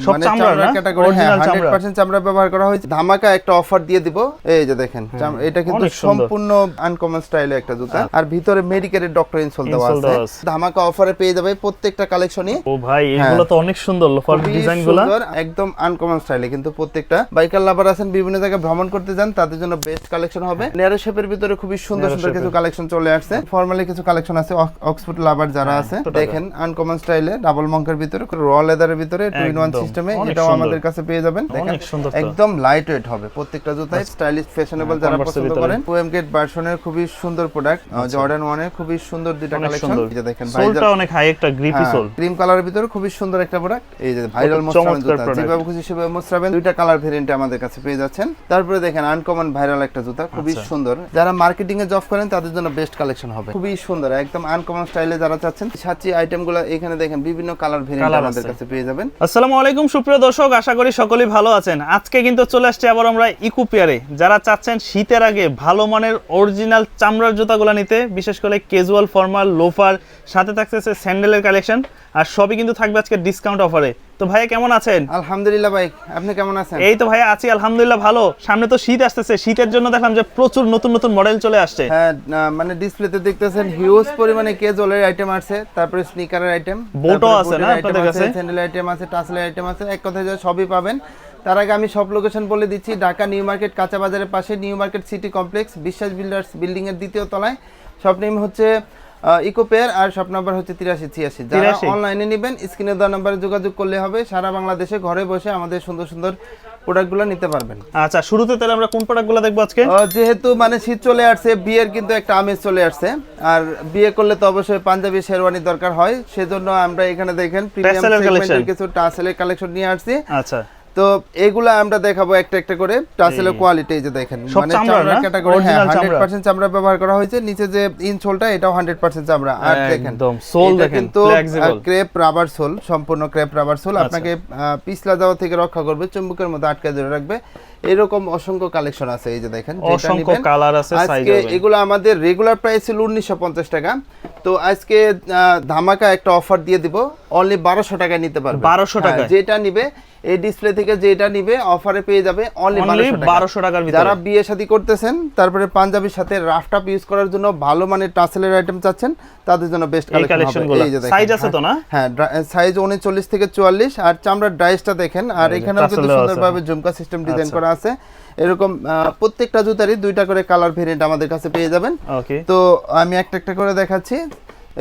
সব না? ক্যাটাগরি হ্যাঁ Original চামড়া। 100% চামড়া ব্যবহার করা হয়েছে। ধামাকা একটা অফার দিয়ে দিব। এই যে দেখেন এটা কিন্তু সম্পূর্ণ আনকমন স্টাইলে একটা জুতা। আর ভিতরে মেডিকেলের ডক্টর ইনসোল দেওয়া আছে। আছে। ধামাকা অফারে পেয়ে যাবে প্রত্যেকটা কালেকশনই ও ভাই হ্যাঁ। এগুলো তো অনেক সুন্দর লোফার খুবই ডিজাইনগুলা সুন্দর, একদম আনকমন স্টাইলে কিন্তু প্রত্যেকটা বাইকার লাভার আছেন বিভিন্ন জায়গায় ভ্রমণ করতে যান তাদের জন্য বেস্ট কালেকশন হবে। নেয়ারো শেপের ভিতরে খুবই সুন্দর সুন্দর কিছু কালেকশন চলে আসছে। ফর্মালি কিছু কালেকশন আছে অক- অক্সফোর্ড লাভার যারা আছে। কত টাকা? দেখেন। আনকমন স্টাইলে ডাবল মঙ্কের ভিতরে র লেদারের ভিতরে টু ইন ওয়ান একদম, সিস্টেমে এটাও আমাদের কাছে পেয়ে যাবেন। দেখেন। একদম লাইট ওয়েট হবে। প্রত্যেকটা জুতাই স্টাইলিশ ফ্যাশনেবল যারা পছন্দ করেন ওএম গেট ভার্সনের খুবই সুন্দর প্রোডাক্ট জর্ডান ওয়ানের খুবই সুন্দর দুইটা কালেকশন যে দেখেন সোলটা অনেক হাই একটা গ্রিপি সোল ক্রিম কালারের ভিতরে খুবই সুন্দর একটা প্রোডাক্ট এই যে ভাইরাল কত জুতা। যেভাবে খুশি সেভাবে মোস্ট্রাবেন দুইটা কালার ভেরিয়েন্টে আমাদের কাছে পেয়ে যাচ্ছেন। তারপরে দেখেন আনকমন ভাইরাল একটা জুতা খুবই আচ্ছা। সুন্দর। যারা মার্কেটিং এ জব করেন তাদের জন্য বেস্ট কালেকশন হবে। খুবই সুন্দর একদম আনকমন স্টাইলে যারা চাচ্ছেন সাচি আইটেমগুলো এখানে দেখেন বিভিন্ন কালার ভেরিয়েন্ট আমাদের কাছে পেয়ে যাবেন। আসসালামু আলাইকুম। সুপ্রিয় দর্শক, আশা করি সকলেই ভালো আছেন। আজকে কিন্তু চলে আসছে আবার আমরা ইকুপিয়ারে। যারা চাচ্ছেন শীতের আগে ভালো মানের অরিজিনাল চামড়ার জুতাগুলো নিতে, বিশেষ করে ক্যাজুয়াল ফর্মাল লোফার সাথে থাকতেছে স্যান্ডেলের কালেকশন আর সবই কিন্তু থাকবে আজকে ডিসকাউন্ট অফারে তো ভাইয়া কেমন আছেন? আলহামদুলিল্লাহ ভাই আপনি কেমন আছেন? এই তো ভাইয়া আছি আলহামদুলিল্লাহ ভালো। সামনে তো শীত আসতেছে শীতের জন্য দেখলাম যে প্রচুর নতুন নতুন মডেল চলে আসছে। হ্যাঁ মানে ডিসপ্লেতে দেখতেছেন হিউজ পরিমাণে কেজলের আইটেম আছে তারপরে স্নিকারের আইটেম ও আছে না আপনাদের কাছে? স্যান্ডেল আইটেম আছে টাসলের আইটেম আছে এক কথায় যা সবই পাবেন। তার আগে আমি সব লোকেশন বলে দিচ্ছি ঢাকা নিউ মার্কেট কাঁচা বাজারের পাশে new market city complex Biswas builders building এর দ্বিতীয় তলায়। শপ নেম হচ্ছে ইকো পেয়ার আর শপ নাম্বার হচ্ছে তিরাশি ছিয়াশি। যারা অনলাইনে নেবেন স্ক্রিনে দেওয়া নাম্বারে যোগাযোগ করলে হবে। সারা বাংলাদেশে ঘরে বসে আমাদের সুন্দর সুন্দর প্রোডাক্টগুলো নিতে পারবেন। আচ্ছা শুরুতে তাহলে আমরা কোন প্রোডাক্টগুলো দেখব আজকে? যেহেতু মানে শীত চলে আসছে বিয়ের কিন্তু একটা আমেজ চলে আসছে। আর বিয়ে করলে তো অবশ্যই পাঞ্জাবি শেরওয়ানির দরকার হয়। সেজন্য আমরা এখানে দেখেন প্রিমিয়াম। কিছু টাসেলের কালেকশন নিয়ে আসছি। আচ্ছা। তো এগুলা আমরা দেখাবো একটা একটা করে। টাসেলের কোয়ালিটি যে দেখেন। মানে চামড়ার ক্যাটাগরি হ্যাঁ Original চামড়া? 100% চামড়া ব্যবহার করা হয়েছে। নিচে যে ইনসোলটা এটাও 100% চামড়া। আর দেখেন একদম, এটা দেখেন, flexible। ক্রেপ রাবার সোল সম্পূর্ণ ক্রেপ রাবার সোল। আপনাকে পিছলা যাওয়া থেকে রক্ষা করবে চুম্বকের মতো আটকে ধরে রাখবে। এরকম অসংখ্য কালেকশন আছে এই যে দেখেন অসংখ্য কালার আছে সাইজ আজকে এগুলো আমাদের রেগুলার প্রাইস ছিল উনিশশো পঞ্চাশ টাকা। তো আজকে ধামাকা একটা অফার দিয়ে দিব। অনলি বারোশো টাকায় নিতে পারবে। 1200 টাকায়? যেটা নিবে এই ডিসপ্লে থেকে যেটা নিবে অফারে পেয়ে যাবে অনলি বারোশো বারোশো টাকার যারা বিয়ে শাদী করতেছেন তারপরে পাঞ্জাবির সাথে রাফটাপ ইউজ করার জন্য ভালো মানের টাসেলের আইটেম চাচ্ছেন তাদের জন্য বেস্ট এই কালেকশন সাইজ আছে তো না? হ্যাঁ সাইজ উনচল্লিশ থেকে চুয়াল্লিশ আর চামড়ার ডাইসটা দেখেন আর এখানেও কিন্তু সুন্দরভাবে ঝুমকা সিস্টেম ডিজাইন আচ্ছা। করা আছে। এরকম আহ, প্রত্যেকটা জুতারই দুইটা করে কালার ভেরিয়েন্ট আমাদের কাছে পেয়ে যাবেন। তো আমি একটা একটা করে দেখাচ্ছি।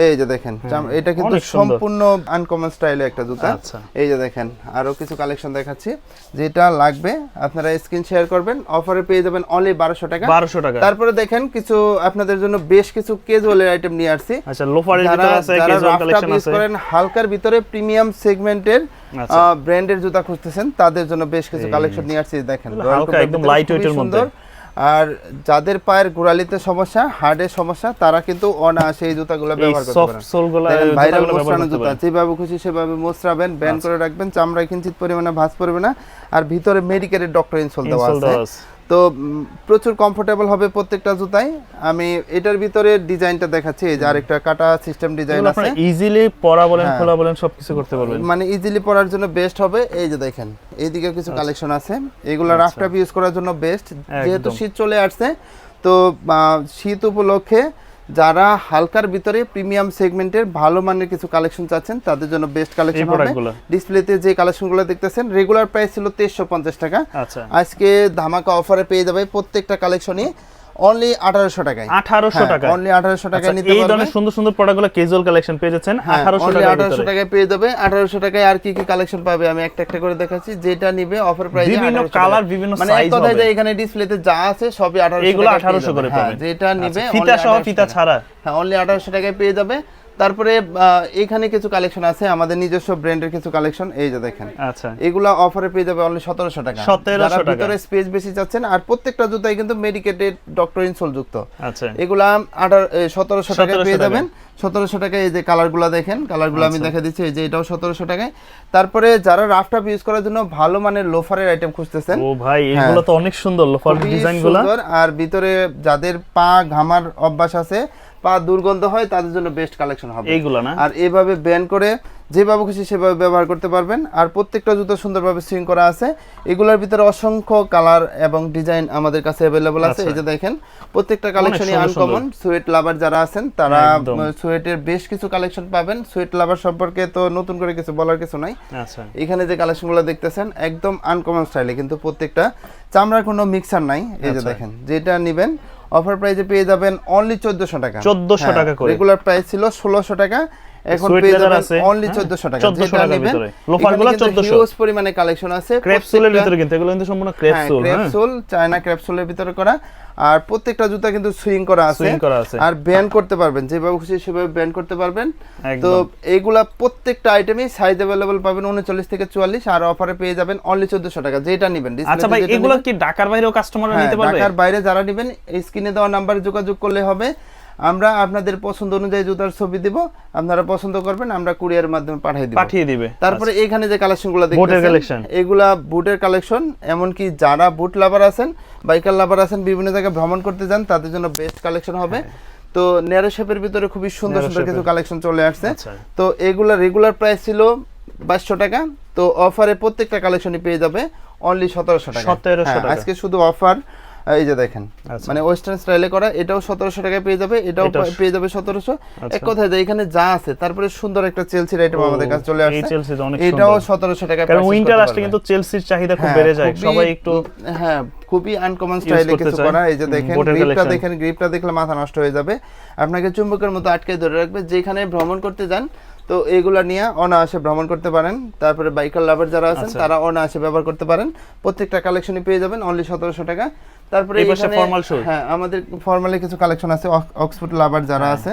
এই যে দেখেন এটা কিন্তু সম্পূর্ণ আনকমন স্টাইলে একটা জুতা। আচ্ছা। এই যে দেখেন আরও কিছু কালেকশন দেখাচ্ছি। যেটা লাগবে আপনারা স্ক্রিন শেয়ার করবেন অফারে পেয়ে যাবেন অনলি বারোশো টাকা। বারোশো টাকা। তারপরে দেখেন কিছু আপনাদের জন্য বেশ কিছু কেজুয়ালের আইটেম নিয়ে আসছি। আচ্ছা লোফারের ভিতরে আছে ক্যাজুয়াল কালেকশন আছে। করেন হালকার ভিতরে প্রিমিয়াম সেগমেন্টের। ব্র্যান্ডের জুতা খুঁজতেছেন তাদের জন্য বেশ কিছু কালেকশন নিয়ে আসছি দেখেন। হালকা, একদম light খুবই মধ্যে। আর যাদের পায়ের গোড়ালিতে সমস্যা হার্ডের সমস্যা তারা কিন্তু অনায়াসে এই জুতাগুলো ব্যবহার করতে সফট পারেন। ভাইরাল মোস্রানো জুতা যেভাবে খুশি সেভাবে মোস্রাবেন ব্যান আচ্ছা। করে রাখবেন চামড়ায় কিঞ্চিত পরিমাণে ভাঁজ পড়বে না আর ভিতরে মেডিকেলের ডক্টর ইনসোল দেওয়া আছে। তো প্রচুর কমফোর্টেবল হবে প্রত্যেকটা জুতাই। আমি এটার ভিতরে ডিজাইনটা দেখাচ্ছি এই যে আরেকটা কাটা সিস্টেম ডিজাইন আছে। ইজিলি পরা বলেন হ্যাঁ। খোলা বলেন সবকিছু করতে পারবেন। মানে ইজিলি পরার জন্য বেস্ট হবে এই যে দেখেন এইদিকে কিছু কালেকশন আছে। এগুলো আচ্ছা। রাফটাপ ইউজ করার জন্য বেস্ট যেহেতু শীত চলে আসছে তো শীত উপলক্ষে যারা হালকার ভিতরে প্রিমিয়াম সেগমেন্টের ভালো মানের কিছু কালেকশন চাচ্ছেন তাদের জন্য বেস্ট কালেকশন হবে। ডিসপ্লেতে যে কালেকশনগুলো দেখতেছেন রেগুলার প্রাইস ছিল তেইশশো পঞ্চাশ টাকা। আচ্ছা। আজকে ধামাকা অফারে পেয়ে যাবে প্রত্যেকটা কালেকশনই অনলি আঠারোশো টাকায়। আঠারোশো টাকা অনলি আঠারোশো টাকায় নিতে এই ধরনের সুন্দর সুন্দর প্রোডাক্টগুলো ক্যাজুয়াল কালেকশন পেয়ে যাচ্ছেন। হ্যাঁ, আঠারোশো 1800 টাকায় পেয়ে যাবে। আঠারোশো টাকায় আর কি কি কালেকশন পাবে? আমি একটা একটা করে দেখাচ্ছি। যেটা নিবে অফার প্রাইস বিভিন্ন কালার বিভিন্ন মানে সাইজ কথায় হবে। যে এখানে ডিসপ্লেতে যা আছে সবই আঠারোশো এগুলো 1800 করে পাবেন। যেটা নিবে আচ্ছা, ফিতা সহ 1800 ফিতা ছাড়া? হ্যাঁ অনলি আঠারোশো টাকায় পেয়ে যাবে। তারপরে এখানে কিছু কালেকশন আছে আমাদের নিজস্ব ব্র্যান্ডের কিছু কালেকশন এই যে দেখেন। আচ্ছা। এগুলা অফারে পেয়ে যাবে অনলি সতেরোশো টাকা। 1700 যারা টাকা। ভিতরে স্পেস বেশি চাচ্ছেন আর প্রত্যেকটা জুতাই কিন্তু মেডিকেটেড ডক্টর ইনসোল যুক্ত। আচ্ছা। এগুলা আঠারো সতেরোশো টাকায় পেয়ে যাবেন। সতেরোশো টাকায় এই যে কালারগুলো দেখেন কালারগুলো আমি আচ্ছা। দেখা দিচ্ছি এই যে এটাও সতেরোশো টাকায়। তারপরে যারা রাফটাপ ইউজ করার জন্য ভালো মানের লোফারের আইটেম খুঁজতেছেন ও ভাই এগুলো তো অনেক সুন্দর লোফার খুবই ডিজাইনগুলা। সুন্দর আর ভিতরে যাদের পা ঘামার অভ্যাস আছে পা দুর্গন্ধ হয় তাদের জন্য বেস্ট কালেকশন হবে। এইগুলো না? আর এভাবে ব্যান করে যেভাবে খুশি সেভাবে ব্যবহার করতে পারবেন। আর প্রত্যেকটা জুতো সুন্দরভাবে সুইং করা আছে। এগুলোর ভিতরে অসংখ্য কালার এবং ডিজাইন আমাদের কাছে অ্যাভেলেবল আছে। এই যে দেখেন প্রত্যেকটা কালেকশনই। আনকমন সুয়েট লাভার যারা আছেন তারা। সুয়েটের বেশ কিছু কালেকশন পাবেন। সুয়েট লাভার সম্পর্কে তো নতুন করে কিছু বলার কিছু নাই। আচ্ছা। এখানে যে কালেকশনগুলো দেখতেছেন একদম আনকমন স্টাইলে কিন্তু প্রত্যেকটা চামড়ার কোনো মিক্সার নাই। এই যে আচ্ছা। দেখেন যেটা নেবেন অফার প্রাইসে পেয়ে যাবেন অনলি চোদ্দশো টাকা চোদ্দশো টাকা করে। রেগুলার প্রাইস ছিল ষোলোশো টাকা এখন পেয়ে যাবেন অনলি হ্যাঁ, চোদ্দশো টাকা। 1400 যেটা টাকার নেবেন ভিতরে। লোফারগুলো 1400 হিউজ পরিমাণে কালেকশন আছে। ভিতরে কিন্তু এগুলো কিন্তু সম্পূর্ণ হ্যাঁ হ্যাঁ। চায়না ক্রেপসুলের ভিতরে করা। আর প্রত্যেকটা জুতা কিন্তু সুইং করা আছে। সুইং করা আছে। আর করতে পারবেন যেভাবে খুশি সেভাবে করতে পারবেন। তো এইগুলা প্রত্যেকটা আইটেমই সাইজ অ্যাভেলেবল পাবেন উনচল্লিশ থেকে চুয়াল্লিশ আর অফারে পেয়ে যাবেন অনলি চোদ্দশো টাকা। যেটা নেবেন আচ্ছা ভাই এগুলো কি ঢাকার বাইরেও কাস্টমাররা হ্যাঁ, নিতে পারবে? ঢাকার বাইরে যারা নেবেন স্ক্রিনে দেওয়া নাম্বারে যোগাযোগ করলে হবে। আমরা আপনাদের পছন্দ অনুযায়ী জুতার ছবি দিব। আপনারা পছন্দ করবেন আমরা কুরিয়ার মাধ্যমে পাঠিয়ে দিব। পাঠিয়ে দিবে। তারপরে এখানে যে কালেকশনগুলো বুটের collection। এগুলা বুটের কালেকশন এমনকি যারা বুট লাভার আছেন বাইকার লাভার আছেন বিভিন্ন জায়গায় ভ্রমণ করতে যান তাদের জন্য বেস্ট কালেকশন হবে। তো ন্যারো শেপের ভিতরে খুবই সুন্দর সুন্দর কিছু কালেকশন চলে আসছে। আচ্ছা। তো এগুলা রেগুলার প্রাইস ছিল বাইশশো টাকা। তো অফারে প্রত্যেকটা কালেকশনই পেয়ে যাবে অনলি সতেরোশো টাকা 1700 হ্যাঁ, টাকা। আজকে শুধু অফার এই যে দেখেন। আচ্ছা। মানে ওয়েস্টার্ন স্টাইলে করা এটাও সতেরোশো টাকায় পেয়ে যাবে এটাও পেয়ে যাবে সতেরোশো। আচ্ছা। এক কথায় যে এখানে যা আছে তারপরে সুন্দর একটা চেলসির আইটেম আমাদের কাছে চলে আসছে। এটাও সতেরোশো টাকা কারণ উইন্টার আসলে কিন্তু চেলসির চাহিদা খুব বেড়ে যায়। সবাই একটু হ্যাঁ খুবই আনকমন স্টাইলে কিছু করা। এই যে দেখেন গ্রিপটা দেখেন গ্রিপটা দেখলে মাথা নষ্ট হয়ে যাবে। আপনাকে চুম্বকের মতো আটকে ধরে রাখবে। যেখানে ভ্রমণ করতে যান তো এগুলা নিয়ে অনায়াসে ভ্রমণ করতে পারেন। তারপরে বাইকার লাভার যারা আছেন আচ্ছা। তারা অনায়াসে ব্যবহার করতে পারেন। প্রত্যেকটা কালেকশনই পেয়ে যাবেন অনলি সতেরোশো টাকা। তারপরে এই পাশে ফর্মাল formal হ্যাঁ আমাদের ফর্মালে কিছু কালেকশন আছে অক- অক্সফোর্ড লাভার যারা হ্যাঁ। আছে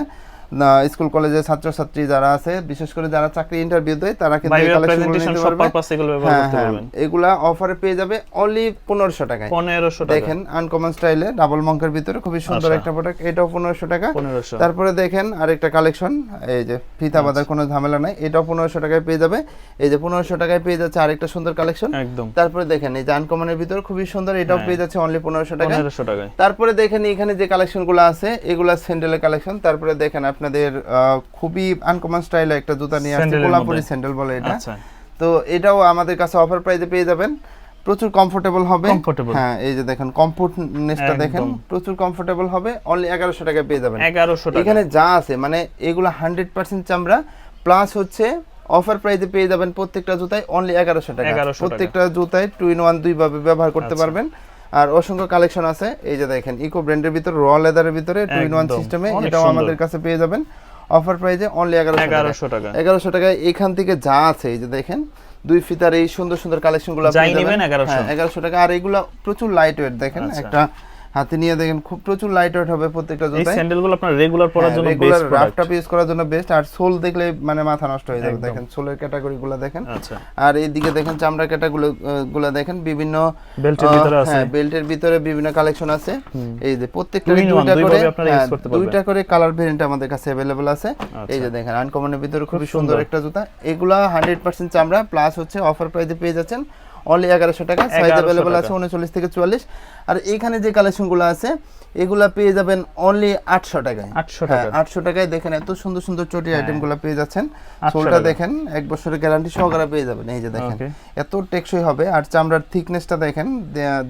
স্কুল কলেজের ছাত্রছাত্রী যারা আছে বিশেষ করে যারা চাকরি ইন্টারভিউ দেয় তারা কিন্তু এই কালেকশনগুলো নিতে পারবে। পারপাস এগুলো ব্যবহার হ্যাঁ হ্যাঁ। এগুলা অফারে পেয়ে যাবে অনলি পনেরোশো টাকায়। 1500 টাকা। দেখেন আনকমন স্টাইলে ডাবল মঙ্কের ভিতরে খুবই সুন্দর আচ্ছা। একটা প্রোডাক্ট এটাও পনেরোশো টাকা। তারপরে দেখেন আরেকটা কালেকশন এই যে ফিতা বাঁধার কোনো ঝামেলা নাই এটাও পনেরোশো টাকায় পেয়ে যাবে। এই যে পনেরোশো টাকায় পেয়ে যাচ্ছে আরেকটা সুন্দর কালেকশন একদম। তারপরে দেখেন এই যে আনকমনের ভিতরে খুবই সুন্দর এটাও হ্যাঁ। পেয়ে যাচ্ছে অনলি পনেরোশো টাকা 1500 টাকায়। তারপরে দেখেন এখানে যে কালেকশনগুলো আছে এগুলা স্যান্ডেলের কালেকশন তারপরে দেখেন আপনাদের খুবই আনকমন স্টাইলে একটা জুতা নিয়ে আসছে। কোলাপুরি স্যান্ডেল বলে এটা। আচ্ছা। তো এটাও আমাদের কাছে অফার প্রাইসে পেয়ে যাবেন। প্রচুর কমফোর্টেবল হবে। হ্যাঁ এই যে দেখেন কমফোর্টনেসটা দেখেন প্রচুর কমফোর্টেবল হবে। অনলি এগারোশো টাকায় পেয়ে যাবেন। 1100 টাকা। এখানে যা আছে মানে এগুলো হান্ড্রেড পার্সেন্ট চামড়া। প্লাস হচ্ছে অফার প্রাইসে পেয়ে যাবেন প্রত্যেকটা জুতায় অনলি এগারোশো টাকা। 1100 টাকা। প্রত্যেকটা জুতায় টু ইন ওয়ান দুই ভাবে ব্যবহার করতে আচ্ছা। পারবেন। আর অসংখ্য কালেকশন আছে। এই যে দেখেন ইকো ব্র্যান্ডের ভিতরে র লেদারের ভিতরে টু ইন ওয়ান সিস্টেমে এটাও আমাদের কাছে পেয়ে যাবেন। অফার প্রাইসে অনলি এগারোশো টাকা। 1100 টাকা। এগারোশো টাকায় এখান থেকে যা আছে এই যে দেখেন দুই ফিতার এই সুন্দর সুন্দর কালেকশনগুলো পেয়ে যাবেন। 1100 এগারোশো। টাকা। আর এগুলো প্রচুর লাইট ওয়েট দেখেন আচ্ছা। একটা হাতে নিয়ে দেখেন খুব প্রচুর লাইট ওয়েট হবে প্রত্যেকটা এই জুতায় স্যান্ডেলগুলো আপনার রেগুলার পরার জন্য রেগুলার বেস্ট রাফটা প্রোডাক্ট ইউজ করার জন্য বেস্ট আর সোল দেখলে মানে মাথা নষ্ট হয়ে যাবে একদম। দেখেন সোলের ক্যাটাগরিগুলো দেখেন আচ্ছা আর এইদিকে দেখেন চামড়া ক্যাটাগুলো গুলো দেখেন বিভিন্ন বেল্টের আহ, ভিতরে আছে হ্যাঁ বেল্টের ভিতরে বিভিন্ন কালেকশন আছে এই যে প্রত্যেকটা Two in one, দুইটা করে দুইভাবে আপনারা use হ্যাঁ, করতে পারবেন। দুইটা করে কালার ভেরিয়েন্ট আমাদের কাছে अवेलेबल আছে এই যে দেখেন আনকমনের ভিতরে খুবই সুন্দর সুন্দর। একটা জুতা এগুলা 100% চামড়া প্লাস হচ্ছে অফার প্রাইসে পেয়ে যাচ্ছেন অনলি এগারোশো টাকা সাইজ অ্যাভেলেবেল আছে উনচল্লিশ থেকে চুয়াল্লিশ। আর এখানে যে কালেকশনগুলো আছে এগুলা পেয়ে যাবেন অনলি আটশো টাকায়। 800 হ্যাঁ টাকা। আটশো টাকায় দেখেন এত সুন্দর সুন্দর চটি আইটেমগুলো পেয়ে যাচ্ছেন। 800 সোলটা দেখেন এক বছরের গ্যারান্টি সহকারে পেয়ে যাবেন। এই যে দেখেন এত টেকসই হবে। আর চামড়ার থিকনেসটা দেখেন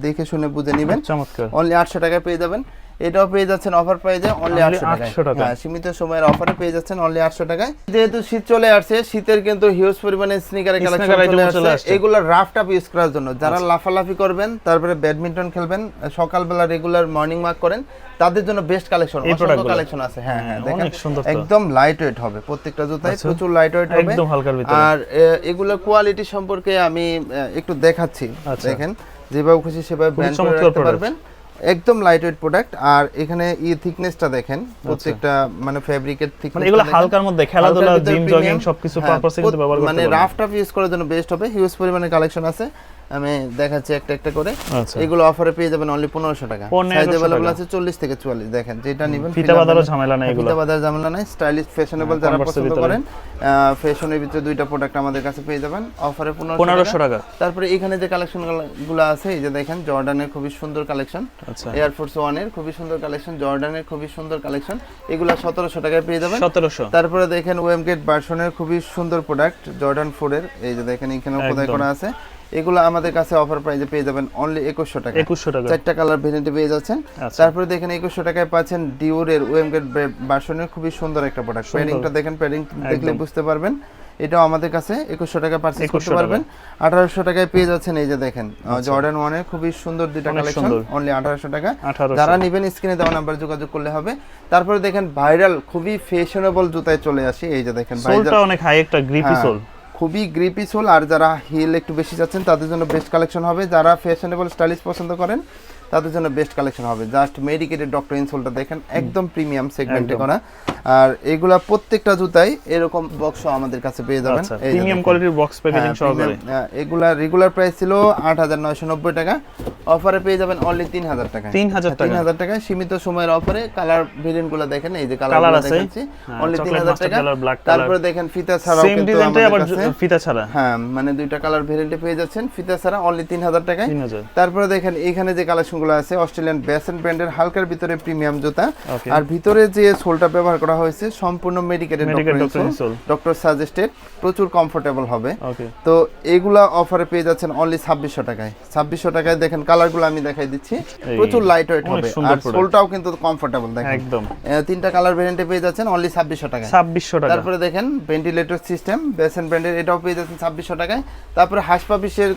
দেখে শুনে বুঝে নেবেন। চমৎকার। অনলি আটশো টাকায় পেয়ে যাবেন। এটাও পেয়ে যাচ্ছেন অফার প্রাইজে অনলি Only আটশো টাকা। হ্যাঁ সীমিত সময়ের অফারে পেয়ে যাচ্ছেন অনলি আটশো টাকায়। যেহেতু শীত চলে আসছে শীতের কিন্তু হিউজ পরিমাণে স্নিকারের কালেকশন চলে আসছে। আসছে। এগুলো রাফ টাপ ইউজ করার জন্য। যারা লাফালাফি করবেন তারপরে ব্যাডমিন্টন খেলবেন সকালবেলা রেগুলার মর্নিং ওয়াক করেন তাদের জন্য বেস্ট কালেকশন অসংখ্য কালেকশন আছে। হ্যাঁ হ্যাঁ দেখেন সুন্দর তো। একদম লাইট ওয়েট হবে। প্রত্যেকটা জুতায় আচ্ছা। প্রচুর লাইট ওয়েট হবে। একদম হালকার ভিতরে। আর এ, এগুলোর কোয়ালিটি সম্পর্কে আমি একটু দেখাচ্ছি। আচ্ছা। দেখেন যেভাবে খুশি সেভাবে খুবই ব্যান্ড করে রাখতে পারবেন। একদম লাইট ওয়েট প্রোডাক্ট আর এখানে ই থিকনেসটা দেখেন প্রত্যেকটা মানে ফেব্রিকের থিকনেস মানে এগুলো হালকার মধ্যে খেলাধুলা জিম জগিং সবকিছু হ্যাঁ, পারপাসে কিন্তু ব্যবহার করতে মানে রাফ টাফ ইউজ করার জন্য বেস্ট হবে হিউজ পরিমাণে কালেকশন আছে। আমি দেখাচ্ছি একটা একটা করে। আচ্ছা। এগুলো অফারে পেয়ে যাবেন অনলি পনেরোশো টাকা। 1500 সাইজ অ্যাভেলেবল আছে চল্লিশ থেকে চুয়াল্লিশ। দেখেন যেটা নেবেন ফিতা বাঁধারও ঝামেলা নেই ফিতা বাঁধার ঝামেলা নাই স্টাইলিশ ফ্যাশনেবল যারা পছন্দ করেন ফ্যাশনের ভিতরে দুইটা প্রোডাক্ট আমাদের কাছে পেয়ে যাবেন। অফারে পনেরোশো টাকা। তারপরে এখানে যে কালেকশনগুলো আছে এই যে দেখেন জর্ডানের খুবই সুন্দর কালেকশন এয়ারফোর্স ওয়ানের খুবই সুন্দর কালেকশন জর্ডানের খুবই সুন্দর কালেকশন এগুলো সতেরোশো টাকায় পেয়ে যাবেন। সতেরোশো। তারপরে দেখেন ওয়েমগেট বার্সনের খুবই সুন্দর প্রোডাক্ট জর্ডান ফোরের এই যে দেখেন এখানে খোদাই করা আছে। এগুলো আমাদের কাছে অফার প্রাইসে পেয়ে যাবেন অনলি একুশশো টাকা। একুশশো টাকা। চারটা কালার ভেরিয়েন্টে পেয়ে যাচ্ছেন। আচ্ছা। তারপরে দেখেন একুশশো টাকায় পাচ্ছেন ডিওরের ওয়েমগেট ভার্সনের খুবই সুন্দর একটা প্রোডাক্ট। প্যাডিংটা দেখেন প্যাডিং দেখলে বুঝতে পারবেন। এটাও আমাদের কাছে একুশশো টাকা 2100 করতে পারবেন। আঠারোশো টাকায় পেয়ে যাচ্ছেন এই যে দেখেন জর্ডান ওয়ানের খুবই সুন্দর দুইটা আচ্ছা। কালেকশন অনলি আঠারোশো টাকা। যারা নেবেন স্ক্রিনে দেওয়া নাম্বার যোগাযোগ করলে হবে। তারপরে দেখেন ভাইরাল খুবই ফ্যাশনেবল জুতায় চলে আসি। এই যে দেখেন ভাইরাল অনেক হাই একটা গ্রিপি হ্যাঁ, সোল খুবই গ্রিপি সোল আর যারা হিল একটু বেশি যাচ্ছেন তাদের জন্য বেস্ট কালেকশন হবে। যারা ফ্যাশনেবল স্টাইলিশ পছন্দ করেন তাদের জন্য বেস্ট কালেকশন হবে। জাস্ট মেডিকেটেড ডক্টর ইনসোলটা দেখেন একদম প্রিমিয়াম সেগমেন্টে করা। আর এগুলা প্রত্যেকটা জুতাই এরকম বক্স আমাদের কাছে পেয়ে যাবেন। প্রিমিয়াম কোয়ালিটির বক্স প্যাকেজিং হ্যাঁ, সহকারে। হ্যাঁ, এগুলা রেগুলার প্রাইস ছিল আট হাজার নয়শো নব্বই টাকা। অফারে পেয়ে যাবেন অনলি তিন হাজার টাকা 3000 টাকা। তিন হাজার টাকায় সীমিত সময়ের অফারে কালার ভেরিয়েন্টগুলো দেখেন এই যে কালার কালার আছে। দেখাচ্ছি। হ্যাঁ, অনলি তিন chocolate হাজার master টাকা। তারপরে দেখেন ফিতা ছাড়াও সেম কিন্তু ডিজাইনটাই আবার ফিতা ছাড়া। হ্যাঁ মানে দুইটা কালার ভেরিয়েন্টে পেয়ে যাচ্ছেন ফিতা ছাড়া অনলি তিন হাজার টাকায়। তারপরে দেখেন এখানে যে কালেকশনগুলো আছে অস্ট্রেলিয়ান ব্যাসেন ব্র্যান্ডের হালকার ভিতরে প্রিমিয়াম জুতা। আর ভিতরে যে সোলটা ব্যবহার করা হয়েছে সম্পূর্ণ মেডিকেটেড ডক্টর সাজেস্টেড প্রচুর কমফোর্টেবল হবে। তো এগুলা অফারে পেয়ে যাচ্ছেন অনলি ছাব্বিশশো টাকায়। ছাব্বিশশো টাকায় দেখেন কালারগুলো আমি দেখাই দিচ্ছি। প্রচুর লাইট ওয়েট হবে। আর সোলটাও কিন্তু কমফোর্টেবল দেখেন। একদম। তিনটা কালার ভেরিয়েন্টে পেয়ে যাচ্ছেন অনলি ছাব্বিশশো টাকায়। ছাব্বিশশো টাকা। তারপরে দেখেন ভেন্টিলেটর সিস্টেম বেসেন ব্র্যান্ডের এটাও পেয়ে যাচ্ছেন ছাব্বিশশো টাকায়। তারপরে হাসপাপিসের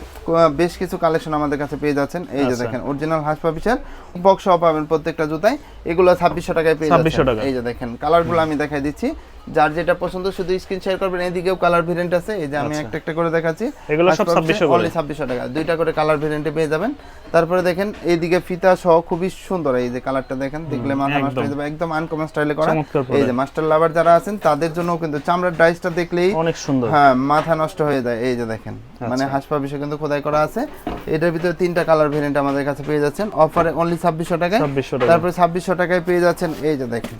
বেশ কিছু কালেকশন আমাদের কাছে পেয়ে যাচ্ছেন। এই যে আচ্ছা। দেখেন অরিজিনাল হাসপাপিসের বক্স পাবেন প্রত্যেকটা জুতায়। এগুলো ছাব্বিশশো টাকায় পেয়ে 2600 যাচ্ছেন টাকা। এই যে দেখেন কালারগুলো আমি দেখাই দিচ্ছি। যার যেটা পছন্দ শুধু স্ক্রিন শেয়ার করবেন এদিকেও কালার ভেরিয়েন্ট আছে। এই যে আমি আচ্ছা। একটা একটা করে দেখাচ্ছি। এগুলো সব 2600 করে। অনলি ছাব্বিশশো টাকা। দুইটা করে কালার ভেরিয়েন্টে পেয়ে যাবেন। তারপরে দেখেন এইদিকে ফিতা সহ খুবই সুন্দর এই যে কালারটা দেখেন। দেখলে মাথা নষ্ট হয়ে যাবে। একদম আনকমন স্টাইলে করা। এই যে মাস্টার লাভার যারা আছেন তাদের জন্য কিন্তু চামড়ার ডাইসটা দেখলেই অনেক সুন্দর। হ্যাঁ মাথা নষ্ট হয়ে যায়। এই যে দেখেন আচ্ছা। মানে হাসপা বিষয় কিন্তু খোদাই করা আছে। এটার ভিতরে তিনটা কালার ভেরিয়েন্ট আমাদের কাছে পেয়ে যাচ্ছেন। অফারে অনলি ছাব্বিশশো টাকায়। ছাব্বিশশো টাকা তারপরে ছাব্বিশশো টাকায় পেয়ে যাচ্ছেন। এই যে দেখেন।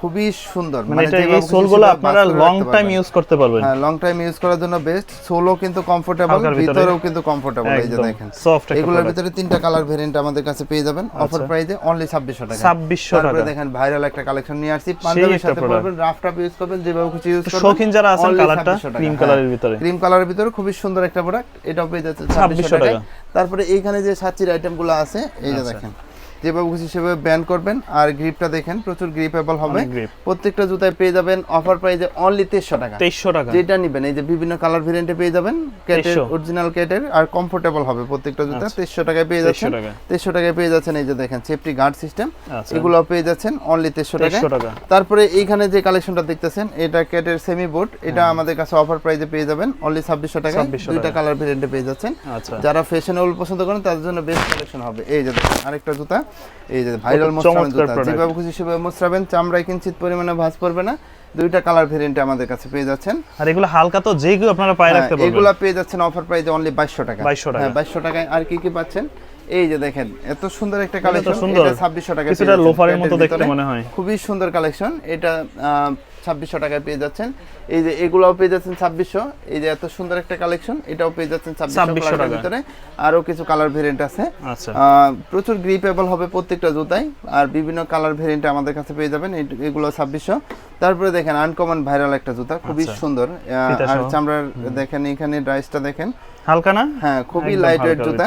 খুবই সুন্দর মানে এই খুশি সোলগুলো আপনারা লং টাইম ইউজ করতে পারবেন হ্যাঁ লং টাইম ইউজ করার জন্য বেস্ট সোলও কিন্তু কমফোর্টেবল ভিতরে। ভিতরেও কিন্তু কমফোর্টেবল এই যে দেখেন সফট এগুলোর ভিতরে তিনটা কালার ভেরিয়েন্ট আমাদের কাছে পেয়ে যাবেন অফার। প্রাইসে অনলি ছাব্বিশশো টাকা ছাব্বিশশো তারপরে টাকা দেখেন ভাইরাল একটা কালেকশন নিয়ে আসছি পাঞ্জাবির সাথে পরবেন রাফ টাপ ইউজ করবেন যেভাবে খুশি ইউজ করবেন শৌখিন যারা আছেন কালারটা ক্রিম। কালারের ভিতরে ক্রিম কালারের ভিতরে খুবই সুন্দর একটা প্রোডাক্ট এটাও পেয়ে যাচ্ছে 2600 টাকা। তারপরে এইখানে যে সাচির আইটেমগুলো আছে এই যে আচ্ছা। দেখেন যেভাবে খুশি সেভাবে ব্যান করবেন। আর গ্রিপটা দেখেন প্রচুর গ্রিপেবল হবে। প্রত্যেকটা জুতায় পেয়ে যাবেন অফার প্রাইসে অনলি তেইশশো টাকা। তেইশশো টাকা। যেটা নিবেন এই যে বিভিন্ন কালার ভেরিয়েন্টে পেয়ে যাবেন। ক্যাটের অরিজিনাল ক্যাটের আর কমফোর্টেবল হবে প্রত্যেকটা জুতা। আচ্ছা। তেইশশো টাকায় পেয়ে যাচ্ছেন। তেইশশো টাকায় পেয়ে যাচ্ছেন এই যে দেখেন সেফটি গার্ড সিস্টেম এগুলো পেয়ে যাচ্ছেন অনলি তেইশশো টাকা। তারপরে এইখানে যে কালেকশনটা দেখতেছেন এটা ক্যাটের সেমি বোর্ড এটা আমাদের কাছে অফার প্রাইসে পেয়ে যাবেন অনলি ছাব্বিশশো টাকা 2600 দুইটা। কালার ভেরিয়েন্টে পেয়ে যাচ্ছেন। আচ্ছা। যারা ফ্যাশনেবল পছন্দ করেন তাদের জন্য বেস্ট কালেকশন হবে। এই যে দেখেন আরেকটা জুতা। এই যে ভাইরাল যেভাবে খুশি সেভাবে মোস্ট্রাবেন চামড়ায় কিঞ্চিত পরিমাণে ভাঁজ পড়বে না। দুইটা কালার ভেরিয়েন্ট আমাদের কাছে পেয়ে যাচ্ছেন। আর এগুলো হালকা তো যে কেউ আপনারা পায়ে রাখতে হ্যাঁ, পারবেন। এগুলো পেয়ে যাচ্ছেন অফার প্রাইসে অনলি 2200 টাকা। 2200 টাকা। হ্যাঁ বাইশশো টাকায় আর কি কি পাচ্ছেন? এই যে দেখেন এত সুন্দর একটা কালেকশন এটা ছাব্বিশশো টাকা কিছুটা লোফারের মতো দেখতে মনে হয়। খুবই সুন্দর কালেকশন এটা ছাব্বিশশো টাকায় পেয়ে যাচ্ছেন। এই যে এগুলাও পেয়ে যাচ্ছেন ছাব্বিশশো। এই যে এত সুন্দর একটা কালেকশন এটাও পেয়ে যাচ্ছেন 2600 টাকার ভিতরে। আরও কিছু কালার ভেরিয়েন্ট আছে। আচ্ছা। প্রচুর গ্রিপেবল হবে প্রত্যেকটা জুতাই আর বিভিন্ন কালার ভেরিয়েন্ট আমাদের কাছে পেয়ে যাবেন। এগুলো ছাব্বিশশো। তারপরে দেখেন আনকমন ভাইরাল একটা জুতা খুবই আচ্ছা। সুন্দর। আর চামড়ার দেখেন এখানে ড্রাইসটা দেখেন। হালকা না? হ্যাঁ খুবই লাইট ওয়েট জুতা।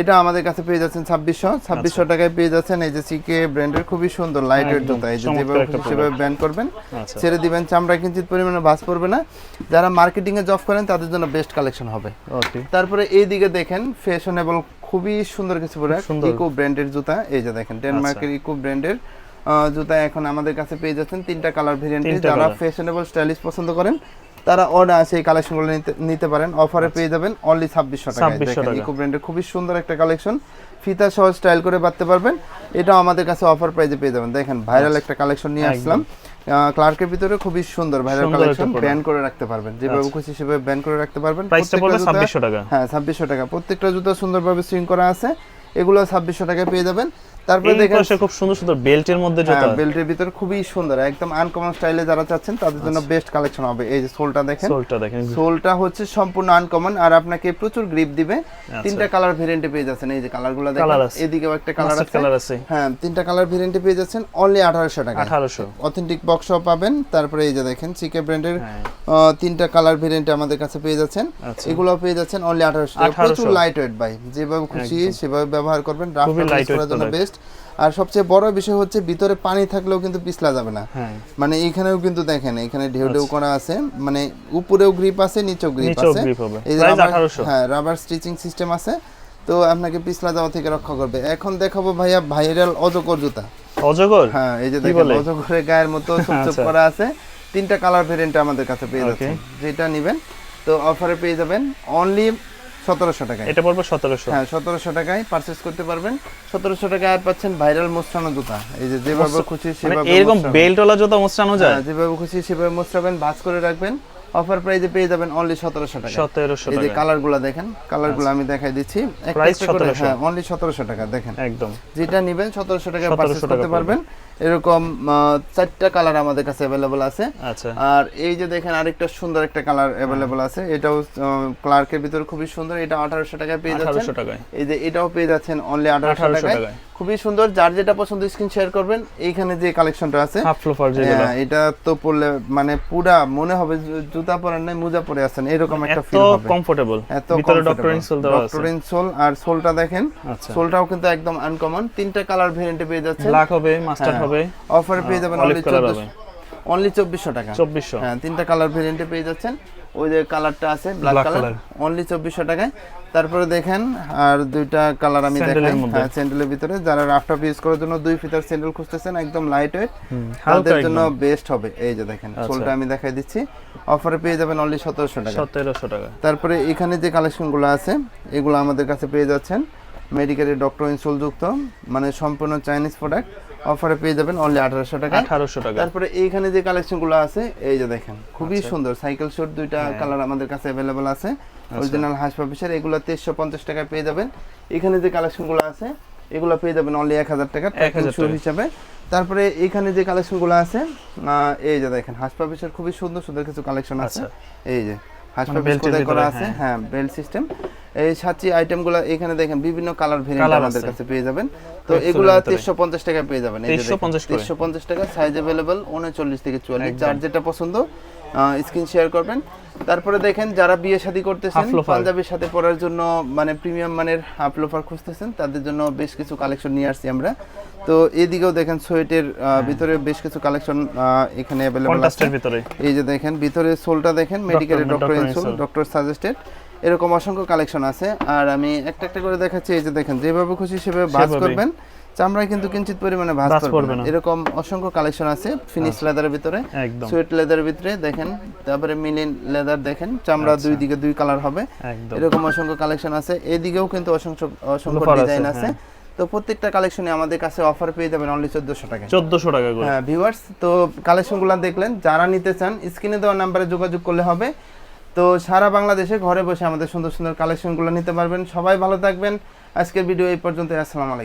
এটা আমাদের কাছে পেয়ে যাচ্ছেন ছাব্বিশশো। ছাব্বিশশো টাকায় পেয়ে যাচ্ছেন এই যে সিকে ব্র্যান্ডের খুবই সুন্দর লাইট ওয়েট জুতা। এই যে যেভাবে সেভাবে ব্যান্ড করবেন আচ্ছা। ছেড়ে দিবেন চামড়া কিঞ্চিত পরিমাণে ভাঁজ পড়বে না। যারা মার্কেটিং এ জব করেন তাদের জন্য বেস্ট কালেকশন হবে। তারপরে এই দিকে দেখেন ফ্যাশনেবল খুবই সুন্দর কিছু প্রোডাক্ট। ইকো ব্র্যান্ডের জুতা। এই যে দেখেন ডেনমার্কের ইকো ব্র্যান্ডের জুতা এখন আমাদের কাছে পেয়ে যাচ্ছেন। তিনটা কালার ভেরিয়েন্টে যারা ফ্যাশনেবল স্টাইলিশ পছন্দ করেন তারা অর্ডার আছে এই কালেকশনগুলো নিতে পারেন। অফারে পেয়ে যাবেন অনলি ছাব্বিশশো টাকা। 2600 ইকো ব্র্যান্ডের খুবই সুন্দর একটা কালেকশন ফিতা সহ স্টাইল করে বাঁধতে পারবেন। এটাও আমাদের কাছে অফার প্রাইজে পেয়ে যাবেন। দেখেন ভাইরাল একটা কালেকশন নিয়ে আচ্ছা। আসলাম। ক্লার্কের ভিতরে খুবই সুন্দর ভাইরাল কালেকশন ব্যান করে রাখতে পারবেন। যেভাবে খুশি সেভাবে ব্যান করে রাখতে পারবেন। প্রাইসটা পড়বে প্রত্যেকটা জুতা- ছাব্বিশশো টাকা। হ্যাঁ ছাব্বিশশো টাকা। প্রত্যেকটা জুতো সুন্দরভাবে সুইং করা আছে। এগুলো ছাব্বিশশো টাকায় পেয়ে যাবেন। তারপরে দেখেন খুব সুন্দর সুন্দর বেল্টের মধ্যে জুতা। হ্যাঁ বেল্টের ভিতর খুবই সুন্দর একদম আনকমন স্টাইলে যারা চাচ্ছেন তাদের জন্য আচ্ছা। বেস্ট কালেকশন হবে। এই যে সোলটা দেখেন সোলটা দেখেন সোলটা হচ্ছে সম্পূর্ণ আনকমন আর আপনাকে প্রচুর গ্রিপ দিবে। আচ্ছা। তিনটা কালার ভেরিয়েন্টে পেয়ে যাচ্ছেন। এই যে কালারগুলো দেখেন এদিকেও একটা কালার আছে। কালার আছে। হ্যাঁ তিনটা কালার ভেরিয়েন্টে পেয়ে যাচ্ছেন অনলি আঠারোশো টাকা আঠারোশো। অথেন্টিক বক্সও পাবেন। তারপরে এই যে দেখেন সিকে ব্র্যান্ডের তিনটা কালার ভেরিয়েন্টে আমাদের কাছে পেয়ে যাচ্ছেন। আচ্ছা। এগুলো পেয়ে যাচ্ছেন অনলি আঠারোশো টাকা প্রচুর লাইট ওয়েট ভাই। যেভাবে খুশি সেভাবে ব্যবহার করবেন। রাফ করার জন্য বেস্ট আর সবচেয়ে বড় বিষয় হচ্ছে ভিতরে পানি থাকলেও কিন্তু পিছলা যাবে না। হ্যাঁ। মানে এখানেও কিন্তু দেখেন এখানে ঢেউ ঢেউ করা আছে মানে উপরেও গ্রিপ আছে নিচেও গ্রিপ আছে। এই যে Price রাবার 1800 হ্যাঁ রাবার স্টিচিং সিস্টেম আছে। তো আপনাকে পিছলা যাওয়া থেকে রক্ষা করবে। এখন দেখাবো ভাইয়া ভাইরাল অজগর জুতা। অজগর? হ্যাঁ এই যে দেখেন অজগরের গায়ের মতো চুপচুপ আচ্ছা। করা আছে। তিনটা কালার ভেরিয়েন্ট আমাদের কাছে পেয়ে যাচ্ছে যেটা নেবেন তো অফারে পেয়ে যাবেন। অনলি সতেরোশো টাকায়। এটা পড়বে সতেরোশো। হ্যাঁ সতেরোশো টাকায় পারচেস করতে পারবেন। সতেরোশো টাকায় আর পাচ্ছেন ভাইরাল মোস্টানো জুতা। এই যে যেভাবে খুশি মানে সেভাবে এরকম মোস্টানো। বেল্ট ওলা জুতা মোস্টানো যায়? হ্যাঁ, যেভাবে খুশি সেভাবে মোস্টাবেন ভাঁজ করে রাখবেন। অফার প্রাইজে পেয়ে যাবেন অনলি সতেরোশো টাকা সতেরোশো এই যে টাকা কালারগুলা দেখেন কালারগুলো আমি দেখাই দিচ্ছি। Price 1700 হ্যাঁ অনলি সতেরোশো টাকা দেখেন। একদম। যেটা নেবেন সতেরোশো টাকা 1700 পারচেস করতে পারবেন। এরকম চারটা কালার আমাদের কাছে অ্যাভেলেবল আছে। আচ্ছা। আর এই যে দেখেন আরেকটা সুন্দর একটা কালার অ্যাভেলেবল আছে। এটাও ক্লার্কের ভিতরে খুবই সুন্দর। এটা আঠারোশো টাকায় পেয়ে যাচ্ছেন। এই যে এটাও পেয়ে যাচ্ছেন অনলি আঠারোশো 1800 টাকায়। খুবই সুন্দর। যার যেটা পছন্দ স্ক্রিন শেয়ার করবেন এইখানে যে কালেকশনটা আছে হ্যাঁ, এটা তো পরলে মানে পুরা মনে হবে জুতা পরেন নাই মোজা পরে আছেন এরকম একটা ফিল হবে। কমফোর্টেবল এত ভিতরে ডক্টর ইনসোল দেওয়া আছে। ডক্টর সোল আর সোলটা দেখেন আচ্ছা। সোলটাও কিন্তু একদম আনকমন তিনটা কালার ভেরিয়েন্টে পেয়ে যাচ্ছে ব্ল্যাক হবে মাস্টার্ড হ্যাঁ। হবে। অফারে পেয়ে যাবেন অনলি colour চোদ্দশো হবে। অনলি চব্বিশশো টাকা। চব্বিশশো। হ্যাঁ তিনটা কালার ভেরিয়েন্টে পেয়ে যাচ্ছেন। ওই যে কালারটা আছে ব্ল্যাক কালার অনলি চব্বিশশো টাকায়। তারপরে দেখেন আর দুইটা কালার আমি দেখাই। হ্যাঁ স্যান্ডেলের ভিতরে। যারা রাফটাপ ইউজ করার জন্য দুই ফিতার স্যান্ডেল খুঁজতেছেন একদম লাইট ওয়েট হালকা তাদের জন্য বেস্ট হবে। এই যে দেখেন আচ্ছা। সোলটা আমি দেখাই দিচ্ছি। অফারে পেয়ে যাবেন অনলি সতেরোশো টাকা। সতেরোশো টাকা। তারপরে এখানে যে কালেকশনগুলো আছে এগুলো আমাদের কাছে পেয়ে যাচ্ছেন। মেডিকেলের ডক্টর ইনসোল যুক্ত মানে সম্পূর্ণ চাইনিজ প্রোডাক্ট অফারে পেয়ে যাবেন অনলি আঠারোশো টাকা। আঠারোশো টাকা। তারপরে এইখানে যে কালেকশনগুলো আছে এই যে দেখেন খুবই আচ্ছা। সুন্দর সাইকেল শর্ট দুইটা হ্যাঁ। কালার আমাদের কাছে অ্যাভেলেবল আছে। অরিজিনাল হাঁস পাপিসের এগুলো তেইশশো পঞ্চাশ টাকায় পেয়ে যাবেন। এখানে যে কালেকশনগুলো আছে এগুলো পেয়ে যাবেন অনলি এক হাজার টাকা 1000 শুর হিসাবে। তারপরে এখানে যে কালেকশনগুলো আছে আহ, এই যে দেখেন হাঁস পাপিসের খুবই সুন্দর সুন্দর কিছু কালেকশন আছে। আচ্ছা। এই যে হাঁস মানে পাপিস করা আছে? হ্যাঁ। হ্যাঁ বেল্ট সিস্টেম এই সাতটি আইটেমগুলো এখানে দেখেন বিভিন্ন কালার ভেরিয়েন্ট আমাদের কাছে পেয়ে যাবেন। তো এগুলা ভিতরে। তেইশশো পঞ্চাশ টাকায় পেয়ে যাবেন 2350 করে। পঞ্চাশ টাকা সাইজ অ্যাভেলেবল উনচল্লিশ থেকে চুয়াল্লিশ। একদম। যার যেটা পছন্দ স্ক্রিন শেয়ার করবেন। তারপরে দেখেন যারা বিয়ে শাদী করতেছেন পাঞ্জাবির সাথে পরার জন্য মানে প্রিমিয়াম মানের হাফ লোফার খুঁজতেছেন তাদের জন্য বেশ কিছু কালেকশন নিয়ে আসছি আমরা। তো এদিকেও দেখেন সোয়েটের ভিতরে বেশ কিছু কালেকশন এখানে অ্যাভেলেবল আছে। ভিতরে। এই যে দেখেন ভিতরে সোলটা দেখেন মেডিকেলের ডক্টর ইনসোল ডক্টর সাজেস্টেড এরকম অসংখ্য কালেকশন আছে। আর আমি একটা একটা করে দেখাচ্ছি এই যে দেখেন যেভাবে খুশি সেভাবে ভাঁজ করবেন। চামড়ায় কিন্তু কিঞ্চিত পরিমাণে ভাঁজ পড়বে না। এরকম অসংখ্য কালেকশন আছে ফিনিশ লেদারের ভিতরে। সুইট লেদারের ভিতরে দেখেন তারপরে মিলিন লেদার দেখেন চামড়া দুই দিকে দুই কালার হবে। এরকম অসংখ্য কালেকশন আছে। এদিকেও কিন্তু অসংখ্য অসংখ্য ডিজাইন আছে হ্যাঁ। তো প্রত্যেকটা কালেকশনে আমাদের কাছে অফার পেয়ে যাবেন অনলি চোদ্দশো টাকা চোদ্দশো টাকা হ্যাঁ ভিউয়ার্স তো কালেকশনগুলো দেখলেন। যারা নিতে চান স্ক্রিনে দেওয়া নাম্বারে যোগাযোগ করলে হবে। তো সারা বাংলাদেশে ঘরে বসে আমাদের সুন্দর সুন্দর কালেকশনগুলো নিতে পারবেন। সবাই ভালো থাকবেন। আজকের ভিডিও এই পর্যন্ত আসসালামু আলাইকুম।